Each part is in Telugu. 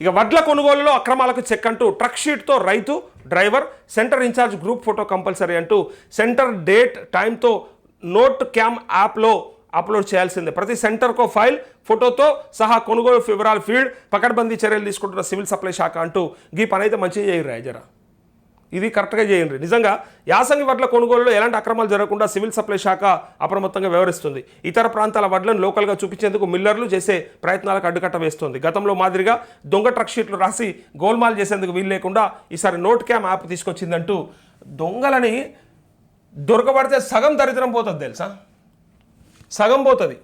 ఇక వడ్ల కొనుగోలులో అక్రమాలకు చెక్ అంటూ ట్రక్ షీట్తో రైతు driver center incharge group photo compulsory అంటూ సెంటర్ డేట్ టైంతో నోట్ క్యామ్ యాప్లో అప్లోడ్ చేయాల్సిందే. ప్రతి సెంటర్కో ఫైల్ ఫోటోతో సహా కొనుగోలు వివరాలు ఫీల్డ్ పకడ్బందీ చర్యలు తీసుకుంటున్న సివిల్ సప్లై శాఖ అంటూ గీ పని అయితే మంచిగా చేయరు రాయజరా ఇది కరెక్ట్గా చేయండి. నిజంగా యాసంగి వడ్ల కొనుగోలులో ఎలాంటి అక్రమాలు జరగకుండా సివిల్ సప్లై శాఖ అప్రమత్తంగా వ్యవహరిస్తుంది. ఇతర ప్రాంతాల వడ్లను లోకల్గా చూపించేందుకు మిల్లర్లు చేసే ప్రయత్నాలకు అడ్డుకట్ట వేస్తుంది. గతంలో మాదిరిగా దొంగ ట్రక్ షీట్లు రాసి గోల్మాల్ చేసేందుకు వీలు లేకుండా ఈసారి నోట్ క్యామ్ యాప్ తీసుకొచ్చిందంటూ దొంగలని దొరకబడితే సగం దరిద్రం పోతుంది తెలుసా? సగం పోతుంది.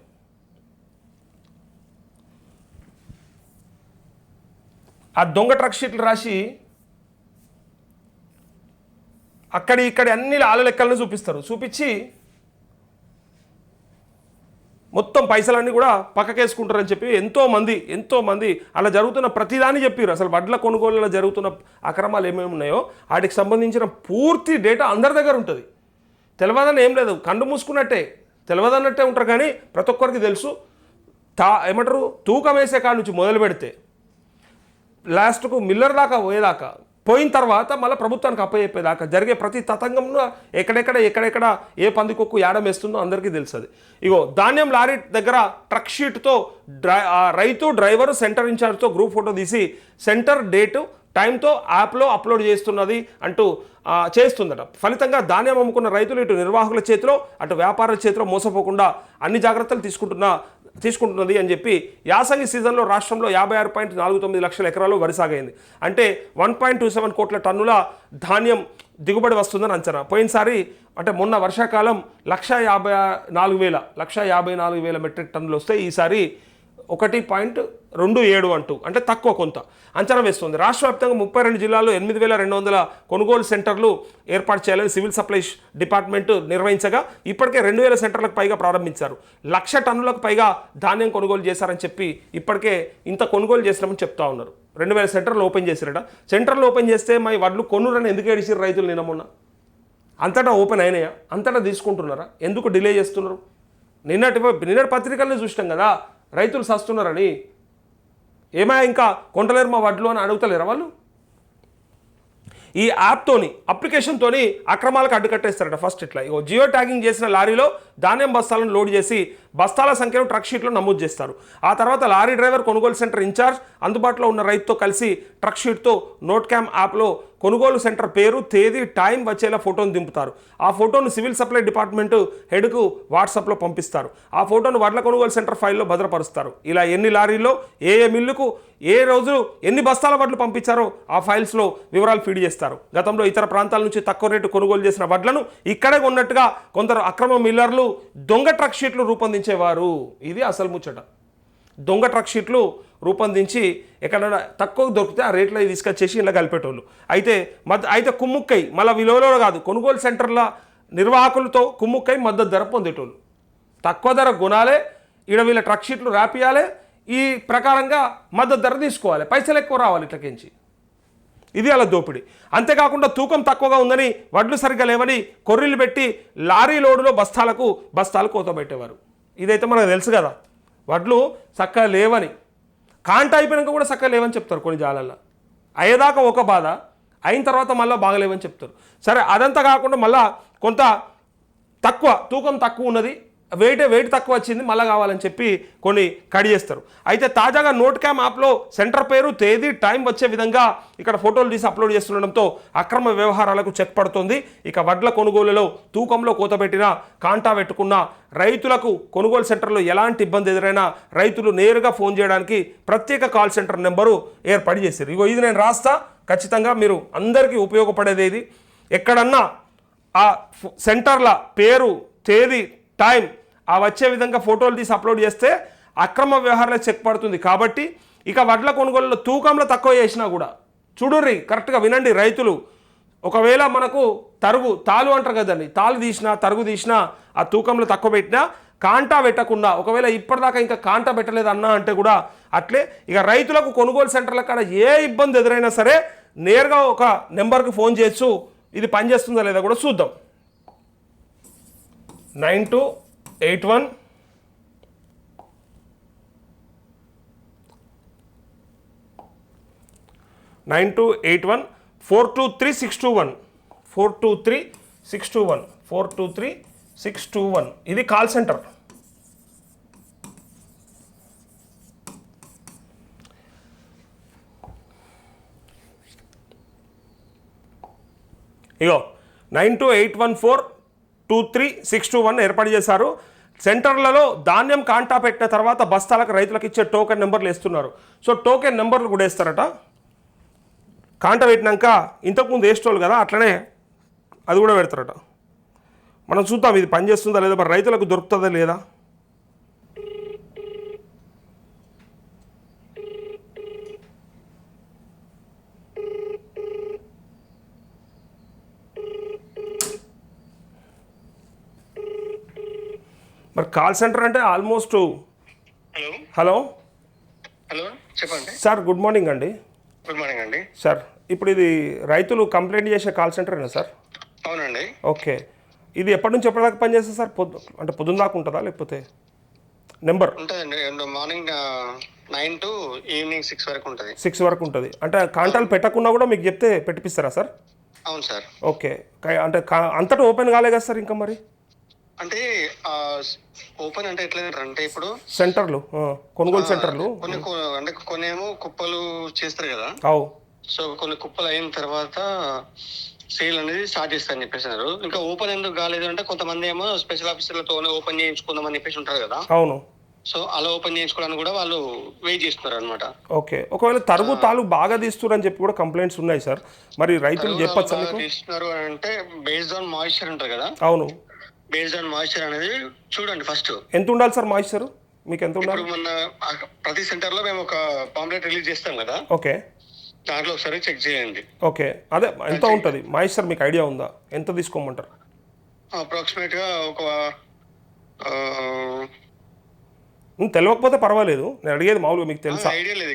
ఆ దొంగ ట్రక్ షీట్లు రాసి అక్కడ ఇక్కడ అన్ని ఆల లెక్కలను చూపిస్తారు. చూపించి మొత్తం పైసలన్నీ కూడా పక్కకేసుకుంటారని చెప్పి ఎంతోమంది ఎంతోమంది అలా జరుగుతున్న ప్రతిదాన్ని చెప్పారు అసలు వడ్ల కొనుగోలులో జరుగుతున్న అక్రమాలు ఏమేమి ఉన్నాయో వాటికి సంబంధించిన పూర్తి డేటా అందరి దగ్గర ఉంటుంది. తెలియదని ఏం లేదు. కండు మూసుకున్నట్టే. తెలియదన్నట్టే ఉంటారు కానీ ప్రతి ఒక్కరికి తెలుసు. తా ఏమంటారు? తూకం వేసే కాడ నుంచి మొదలు పెడితే లాస్ట్కు మిల్లర్ దాకా పోయేదాకా పోయిన తర్వాత మళ్ళీ ప్రభుత్వానికి అప్పచెప్పేదాకా జరిగే ప్రతి తతంగంలో ఎక్కడెక్కడ ఎక్కడెక్కడ ఏ పందికొక్కు యాడం వేస్తుందో అందరికీ తెలుస్తుంది ఇగో ధాన్యం లారీ దగ్గర ట్రక్ షీట్తో డ్రై ఆ రైతు డ్రైవరు సెంటర్ ఇన్ఛార్జ్తో గ్రూప్ ఫోటో తీసి సెంటర్ డేటు టైంతో యాప్లో అప్లోడ్ చేస్తున్నది అంటూ చేస్తుందట. ఫలితంగా ధాన్యం అమ్ముకున్న రైతులు ఇటు నిర్వాహకుల చేతిలో అటు వ్యాపారుల చేతిలో మోసపోకుండా అన్ని జాగ్రత్తలు తీసుకుంటున్న తీసుకుంటున్నది అని చెప్పి యాసంగి సీజన్లో రాష్ట్రంలో యాభై ఆరు పాయింట్ నాలుగు తొమ్మిది లక్షల ఎకరాలు వరి సాగైంది. అంటే వన్ పాయింట్ టూ సెవెన్ కోట్ల టన్నుల ధాన్యం దిగుబడి వస్తుందని అంచనా. పోయినసారి అంటే మొన్న వర్షాకాలం లక్ష యాభై నాలుగు వేల లక్ష యాభై నాలుగు వేల మెట్రిక్ టన్నులు వస్తే ఈసారి ఒకటి పాయింట్ రెండు ఏడు అంటూ అంటే తక్కువ కొంత అంచనా వేస్తుంది. రాష్ట్ర వ్యాప్తంగా ముప్పై రెండు జిల్లాల్లో ఎనిమిది వేల రెండు వందల కొనుగోలు సెంటర్లు ఏర్పాటు చేయాలని సివిల్ సప్లైస్ డిపార్ట్మెంట్ నిర్వహించగా ఇప్పటికే రెండు వేల సెంటర్లకు పైగా ప్రారంభించారు. లక్ష టన్నులకు పైగా ధాన్యం కొనుగోలు చేశారని చెప్పి ఇప్పటికే ఇంత కొనుగోలు చేసినామని చెప్తా ఉన్నారు. రెండు వేల సెంటర్లు ఓపెన్ చేశారట సెంటర్లు ఓపెన్ చేస్తే మా వడ్లు కొనురని ఎందుకు ఏడిచారు రైతులు నిన్న అంతటా ఓపెన్ అయినాయా? అంతటా తీసుకుంటున్నారా? ఎందుకు డిలే చేస్తున్నారు? నిన్నటి నిన్నటి పత్రికల్ని చూసినాం కదా. రైతులు సస్తున్నారని ఏమా ఇంకా కొంటలేరు మా వడ్లు అని అడుగుతలేరా వాళ్ళు? ఈ యాప్తోని అప్లికేషన్తోని అక్రమాలకు అడ్డుకట్టేస్తారట ఫస్ట్ ఇట్లా. ఇగో జియో ట్యాగింగ్ చేసిన లారీలో ధాన్యం బస్తాలను లోడ్ చేసి బస్తాల సంఖ్యను ట్రక్ షీట్లో నమోదు చేస్తారు. ఆ తర్వాత లారీ డ్రైవర్ కొనుగోలు సెంటర్ ఇన్ఛార్జ్ అందుబాటులో ఉన్న రైతుతో కలిసి ట్రక్ షీట్తో నోట్ క్యామ్ యాప్లో కొనుగోలు సెంటర్ పేరు తేదీ టైం వచ్చేలా ఫోటోను దింపుతారు. ఆ ఫోటోను సివిల్ సప్లై డిపార్ట్మెంట్ హెడ్కు వాట్సాప్లో పంపిస్తారు. ఆ ఫోటోను వడ్ల కొనుగోలు సెంటర్ ఫైల్లో భద్రపరుస్తారు. ఇలా ఎన్ని లారీల్లో ఏ ఏ మిల్లుకు ఏ రోజు ఎన్ని బస్తాల వడ్లు పంపించారో ఆ ఫైల్స్లో వివరాలు ఫీడ్ చేస్తారు. గతంలో ఇతర ప్రాంతాల నుంచి తక్కువ రేటు కొనుగోలు చేసిన వడ్లను ఇక్కడే ఉన్నట్టుగా కొందరు అక్రమ మిల్లర్లు దొంగ ట్రక్ షీట్లు రూపొందించేవారు. ఇది అసలు ముచ్చట. దొంగ ట్రక్ షీట్లు రూపొందించి ఎక్కడైనా తక్కువ దొరికితే ఆ రేట్లో తీసుకొచ్చేసి ఇలా కలిపేటోళ్ళు. అయితే మద్ద అయితే కుమ్ముక్కై మళ్ళీ విలువలో కాదు కొనుగోలు సెంటర్ల నిర్వాహకులతో కుమ్ముక్కై మద్దతు ధర పొందేటోళ్ళు. తక్కువ ధర గుణాలే ఈడ వీళ్ళ ట్రక్ షీట్లు రాపియాలి ఈ ప్రకారంగా మద్దతు ధర తీసుకోవాలి. పైసలు ఎక్కువ రావాలి ఇట్లకించి. ఇది అలా దోపిడీ. అంతేకాకుండా తూకం తక్కువగా ఉందని వడ్లు సరిగ్గా లేవని కొర్రీలు పెట్టి లారీ లోడులో బస్తాలకు బస్తాలు కోతబెట్టేవారు. ఇదైతే మనకు తెలుసు కదా. వడ్లు చక్కగా లేవని. కాంట అయిపోయినాక కూడా చక్కగా లేవని చెప్తారు కొన్ని జాలల్లో. అయ్యేదాకా ఒక బాధ అయిన తర్వాత మళ్ళీ బాగలేవని చెప్తారు. సరే అదంతా కాకుండా మళ్ళా కొంత తక్కువ తూకం తక్కువ ఉన్నది. వెయిట్ వెయిట్ తక్కువ వచ్చింది మళ్ళీ కావాలని చెప్పి కొన్ని కడి చేస్తారు. అయితే తాజాగా నోట్ క్యామ్ యాప్లో సెంటర్ పేరు తేదీ టైం వచ్చే విధంగా ఇక్కడ ఫోటోలు తీసి అప్లోడ్ చేస్తుండడంతో అక్రమ వ్యవహారాలకు చెక్ పడుతుంది. ఇక వడ్ల కొనుగోలులో తూకంలో కూతబెట్టిన కాంటా పెట్టుకున్న రైతులకు కొనుగోలు సెంటర్లో ఎలాంటి ఇబ్బంది ఎదురైనా రైతులు నేరుగా ఫోన్ చేయడానికి ప్రత్యేక కాల్ సెంటర్ నెంబరు ఏర్పాటు చేశారు. ఇగో ఇది నేను రాస్తా. ఖచ్చితంగా మీరు అందరికీ ఉపయోగపడేది ఇది. ఎక్కడన్నా ఆ సెంటర్ల పేరు తేదీ టైం ఆ వచ్చే విధంగా ఫోటోలు తీసి అప్లోడ్ చేస్తే అక్రమ వ్యవహారాలు చెక్ పడుతుంది. కాబట్టి ఇక వడ్ల కొనుగోలులో తూకంలో తక్కువ చేసినా కూడా చూడుర్రి కరెక్ట్గా వినండి రైతులు. ఒకవేళ మనకు తరుగు తాలు అంటారు కదండి తాలు తీసినా తరుగు తీసినా ఆ తూకంలో తక్కువ పెట్టినా కాంటా పెట్టకుండా ఒకవేళ ఇప్పటిదాకా ఇంకా కాంటా పెట్టలేదు అన్నా అంటే కూడా అట్లే ఇక రైతులకు కొనుగోలు సెంటర్ల కాడ ఏ ఇబ్బంది ఎదురైనా సరే నేరుగా ఒక నెంబర్కి ఫోన్ చేయొచ్చు. ఇది పనిచేస్తుందా లేదా కూడా చూద్దాం. Nine two eight one. Nine two eight one. Four two three six two one. Four two three six two one. Four two three six two one. ఇది కాల్ సెంటర్. ఇగో nine two eight one four. Two three six two one ఏర్పాటు చేశారు. సెంటర్లలో ధాన్యం కాంటా పెట్టిన తర్వాత బస్తాలకు రైతులకు ఇచ్చే టోకెన్ నెంబర్లు వేస్తున్నారు. సో టోకెన్ నెంబర్లు కూడా వేస్తారట. కాంట పెట్టినాక ఇంతకుముందు వేసేటోళ్ళు కదా అట్లనే అది కూడా పెడతారట. మనం చూద్దాం ఇది పనిచేస్తుందా లేదా మరి రైతులకు దొరుకుతుందా లేదా? మరి కాల్ సెంటర్ అంటే ఆల్మోస్ట్ హలో. హలో. హలో చెప్పండి. సార్ గుడ్ మార్నింగ్ అండి. గుడ్ మార్నింగ్ అండి. సార్ ఇప్పుడు ఇది రైతులు కంప్లైంట్ చేసే కాల్ సెంటరేనా సార్? అవునండి. ఓకే. ఇది ఎప్పటి నుంచి ఎప్పటిదాకా పనిచేస్తుంది సార్? పొద్దు అంటే పొద్దున్న దాకా ఉంటుందా లేకపోతే నెంబర్? ఉంటుందండి. Morning nine to evening six వరకు ఉంటుంది. సిక్స్ వరకు ఉంటుంది. అంటే కాంటాలు పెట్టకుండా కూడా మీకు చెప్తే పెట్టిపిస్తారా సార్? అవును సార్. ఓకే. అంటే అంతటా ఓపెన్ కాలే కదా సార్ ఇంకా మరి? అంటే ఓపెన్ అంటే ఎట్లా అంటే ఇప్పుడు సెంటర్లు కొనుగోలు సెంటర్లు. కొన్ని అంటే కొన్ని ఏమో కుప్పలు చేస్తారు కదా. అవు. సో కొన్ని కుప్పలు అయిన తర్వాత సేల్ అనేది స్టార్ట్ చేస్తారని చెప్పేసినారు ఇంకా ఓపెన్ ఎందుకు కాలేదు అంటే కొంతమంది ఏమో స్పెషల్ ఆఫీసర్లతో ఓపెన్ చేయించుకుందాం అని చెప్పేసి ఉంటారు కదా. అవును. సో అలా ఓపెన్ చేయించుకోవడానికి కూడా వాళ్ళు వెయిట్ చేస్తున్నారు అనమాట ఓకే. ఒకవేళ తరుగు తాలు బాగా తీస్తున్నారు చెప్పి కూడా కంప్లైంట్స్ ఉన్నాయి సార్. మరి రైతులు చెప్పచ్చా తీస్తున్నారు అంటే బేస్డ్ ఆన్ మాయిశ్చర్ ఉంటుంది కదా. అవును. బేస్డ్ ఆన్ మాయిశ్చర్ అనేది చూడండి ఫస్ట్ ఎంత ఉండాలి సార్ మాయిశ్చర్ మీకు ఎంత ఉండాలి? ఇప్పుడు మొన్న ప్రతి సెంటర్లో మేము ఒక పాంప్లెట్ రిలీజ్ చేస్తాం కదా. ఓకే. దాంట్లో ఒకసారి చెక్ చేయండి. ఓకే. అదే ఎంత ఉంటుంది? మాయిశ్చర్ మీకు ఐడియా ఉందా? ఎంత తీసుకోమంటారు? అప్రాక్సిమేట్గా ఒక తెలియకపోతే పర్వాలేదు. నేను అడిగేది మామూలుగా మీకు తెలుసా? ఐడియా లేదు.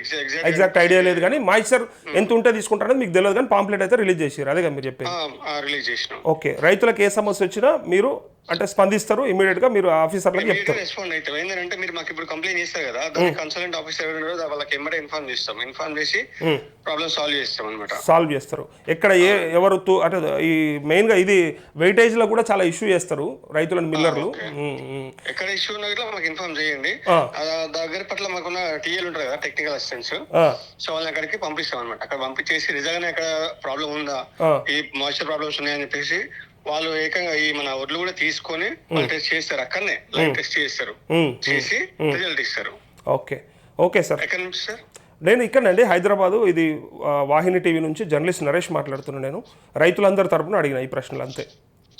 ఎగ్జాక్ట్ ఐడియా లేదు. కానీ మాయిశ్చర్ ఎంత ఉంటే తీసుకుంటారనేది మీకు తెలియదు కానీ పాంప్లెట్ అయితే రిలీజ్ చేసారు అదే కదా మీరు చెప్పేది. ఓకే. రైతులకు ఏ సమస్య వచ్చినా మీరు అంటే స్పందిస్తారు ఇమీడియట్గా మీరు ఆఫీసర్లకు చెప్తారు. రెస్పాండ్ అవుతాం ఏంటంటే మీరు మాకు ఇప్పుడు కంప్లైంట్ చేస్తారు కదా దానికి కన్సల్టెంట్ ఆఫీసర్ ఎవరు వాళ్ళకి ఎమ్మడే ఇన్ఫార్మ్ చేస్తాం. ఇన్ఫార్మ్ చేసి ప్రాబ్లమ్ సాల్వ్ చేస్తాం అనమాట సాల్వ్ చేస్తారు. ఎక్కడ ఏ ఎవరు అంటే ఈ మెయిన్గా ఇది వెయిటేజ్లో కూడా చాలా ఇష్యూ చేస్తారు రైతులను మిల్లర్లు. ఎక్కడ ఇష్యూ ఉన్నా కూడా మాకు ఇన్ఫార్మ్ చేయండి. దగ్గర పట్ల మాకున్న టీఎల్ ఉంటారు కదా టెక్నికల్ అసిస్టెంట్స్ సో వాళ్ళని అక్కడికి పంపిస్తాం అనమాట అక్కడ పంపించేసి నిజంగానే అక్కడ ప్రాబ్లం ఉందా. ఈ మాయిశ్చర్ ప్రాబ్లమ్స్ ఉన్నాయని చెప్పేసి వాళ్ళు ఏకంగా ఈ మన ఒడ్లు కూడా తీసుకొని టెస్ట్ చేస్తారు అక్కడనే లైవ్ టెస్ట్ చేస్తారు. చేసి రిజల్ట్ ఇస్తారు. ఓకే. Okay sir. ఎక్కడి నుంచి సార్? నేను ఇక్కడండి హైదరాబాదు. ఇది వాహిని టీవీ నుంచి జర్నలిస్ట్ నరేష్ మాట్లాడుతున్నాను నేను. రైతులందరి తరపున అడిగిన ఈ ప్రశ్నలు అంతే.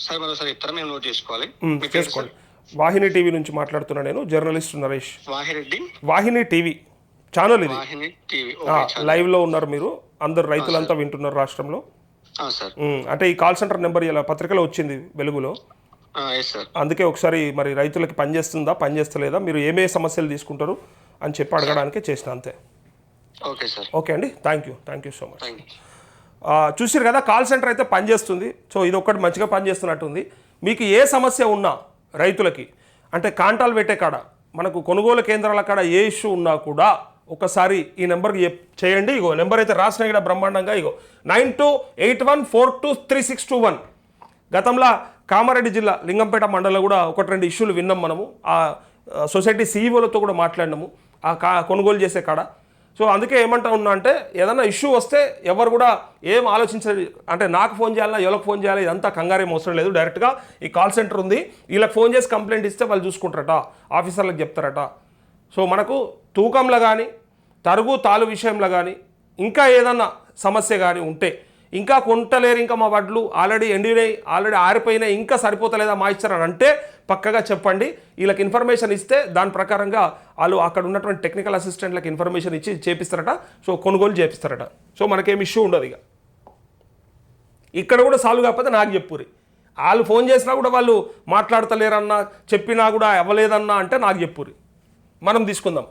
సార్ మరోసారి చెప్తారా? మేము నోట్ చేసుకోవాలి. చేసుకోండి. వాహిని టీవీ నుంచి మాట్లాడుతున్నా నేను journalist Naresh. Vahini TV? Channel ఇది. లైవ్లో ఉన్నారు మీరు. అందరు రైతులంతా వింటున్నారు రాష్ట్రంలో. సార్. అంటే ఈ కాల్ సెంటర్ నెంబర్ ఇలా పత్రికలో వచ్చింది వెలుగులో. అందుకే ఒకసారి మరి రైతులకి పనిచేస్తుందా పనిచేస్తలేదా మీరు ఏమే సమస్యలు తీసుకుంటారు అని చెప్పి అడగడానికి చేసిన అంతే. Okay sir. ఓకే అండి thank you thank you so much చూసారు కదా కాల్ సెంటర్ అయితే పనిచేస్తుంది సో ఇది ఒక్కటి మంచిగా పనిచేస్తున్నట్టుంది మీకు ఏ సమస్య ఉన్నా రైతులకి అంటే కాంటాలు పెట్టే కాడ మనకు కొనుగోలు కేంద్రాల కాడ ఏ ఇష్యూ ఉన్నా కూడా ఒకసారి ఈ నెంబర్కి చెప్- చేయండి. ఇగో నెంబర్ అయితే రాసిన ఇక్కడ బ్రహ్మాండంగా ఇగో. Nine two eight one four two three six two one. గతంలో కామారెడ్డి జిల్లా లింగంపేట మండలంలో కూడా ఒకటి రెండు ఇష్యూలు విన్నాం మనము. ఆ సొసైటీ సీఈఓలతో కూడా మాట్లాడినాము. ఆ కా కొనుగోలు చేసే కాడ. సో అందుకే ఏమంటా ఉన్నా అంటే ఏదైనా ఇష్యూ వస్తే ఎవరు కూడా ఏం ఆలోచించాలి అంటే నాకు ఫోన్ చేయాలా ఎవరికి ఫోన్ చేయాలి ఇదంతా కంగారేం అవసరం లేదు. డైరెక్ట్గా ఈ కాల్ సెంటర్ ఉంది. వీళ్ళకి ఫోన్ చేసి కంప్లైంట్ ఇస్తే వాళ్ళు చూసుకుంటారట. ఆఫీసర్లకు చెప్తారట. సో మనకు తూకంలో కానీ తరుగు తాలు విషయంలో కానీ ఇంకా ఏదన్నా సమస్య కానీ ఉంటే ఇంకా కొంటలేరు ఇంకా మా వడ్లు ఆల్రెడీ ఎండినాయి ఆల్రెడీ ఆరిపోయినాయి ఇంకా సరిపోతలేదా మాయిశ్చర్ అని అంటే పక్కగా చెప్పండి. వీళ్ళకి ఇన్ఫర్మేషన్ ఇస్తే దాని ప్రకారంగా వాళ్ళు అక్కడ ఉన్నటువంటి టెక్నికల్ అసిస్టెంట్లకు ఇన్ఫర్మేషన్ ఇచ్చి చేపిస్తారట. సో కొనుగోలు చేపిస్తారట. సో మనకేం ఇష్యూ ఉండదు ఇక. ఇక్కడ కూడా సాల్వ్ కాకపోతే నాకు చెప్పురి వాళ్ళు ఫోన్ చేసినా కూడా వాళ్ళు మాట్లాడతలేరన్నా చెప్పినా కూడా అవ్వలేదన్నా అంటే నాకు చెప్పురి మనం తీసుకుందాం.